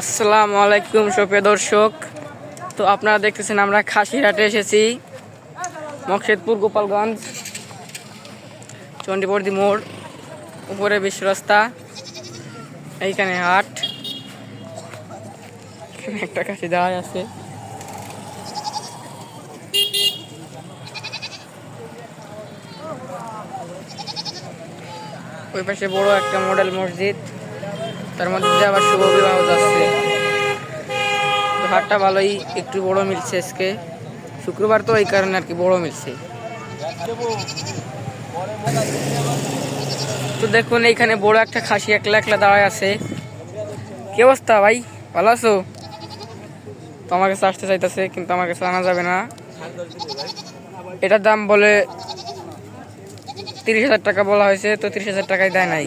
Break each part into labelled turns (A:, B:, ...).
A: আসসালামু আলাইকুম সুপ্রিয় দর্শক। তো আপনারা দেখতেছেন আমরা খাসিরহাটে এসেছি মকশেদপুর গোপালগঞ্জ চণ্ডীপর্দি মোড়, উপরে বিশ্ব রাস্তা, এইখানে হাট। এখানে একটা খাসি দেওয়া আছে। ওই পাশে বড় একটা মডেল মসজিদ। তার মধ্যে আবার শুভ বিবাহ যাচ্ছে। হাটটা ভালোই একটু বড় মিলছে আজকে। শুক্রবার তো এই কারণে আর কি বড় মিলছে। তো দেখুন, এইখানে বড় একটা খাসি একলা একলা দাঁড়ায় আছে। কি অবস্থা ভাই? ভালো আছো? তো আমার কাছে আসতে চাইতেছে, কিন্তু আমার কাছে আনা যাবে না। এটার দাম বলে তিরিশ হাজার টাকা বলা হয়েছে, তো তিরিশ হাজার টাকায় দেয় নাই।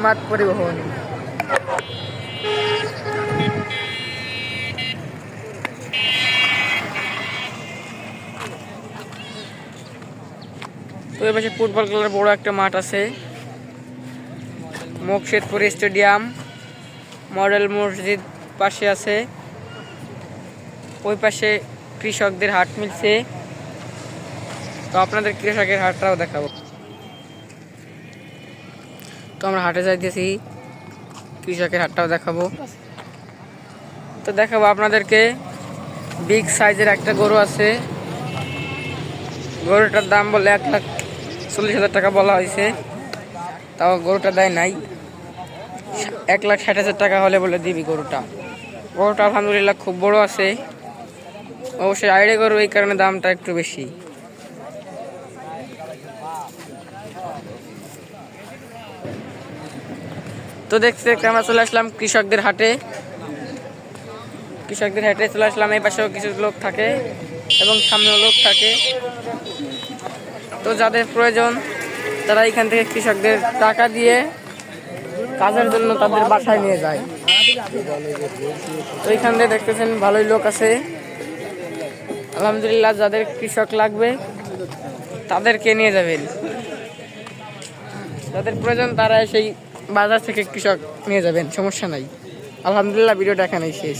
A: কিমাত পরিবহন। তো পাশে ফুটবল খেলার বড় একটা মাঠ আছে। মুকশেদপুর স্টেডিয়াম, মডেল মসজিদ পাশে আছে। ওই পাশে কৃষকদের হাট মিলছে। তো আপনাদের কৃষকের হাটটাও দেখাবো। তো আমরা হাটে যাইতেছি। কৃষকের হাটটাও দেখাবো। তো দেখাবো আপনাদেরকে। বিগ সাইজের একটা গরু আছে। গরুটার দাম বলে এক লাখ চল্লিশ হাজার টাকা বলা হয়েছে। তাও গরুটা দেয় নাই। এক লাখ ষাট হাজার টাকা হলে বলে দিবি গরুটা। গরুটা আলহামদুলিল্লাহ খুব বড় আছে। অবশ্যই আইডে গরু এই কারণে দামটা একটু বেশি। তো দেখতে দেখতে আমরা চলে আসলাম কৃষকদের হাটে। কৃষকদের হাটে চলে আসলাম, এই পাশেও কিছু লোক থাকে এবং সামনেও লোক থাকে। তো যাদের প্রয়োজন, তারা এখান থেকে কৃষকদের টাকা দিয়ে কাজের জন্য তাদের বাসায় নিয়ে যায়। তো এখান থেকে দেখতেছেন, ভালোই লোক আছে। আলহামদুলিল্লাহ, যাদের কৃষক লাগবে, তাদেরকে নিয়ে যাবেন। যাদের প্রয়োজন তারা সেই বাজার থেকে কৃষক নিয়ে যাবেন সমস্যা নাই। আলহামদুলিল্লাহ ভিডিওটা এখানেই শেষ।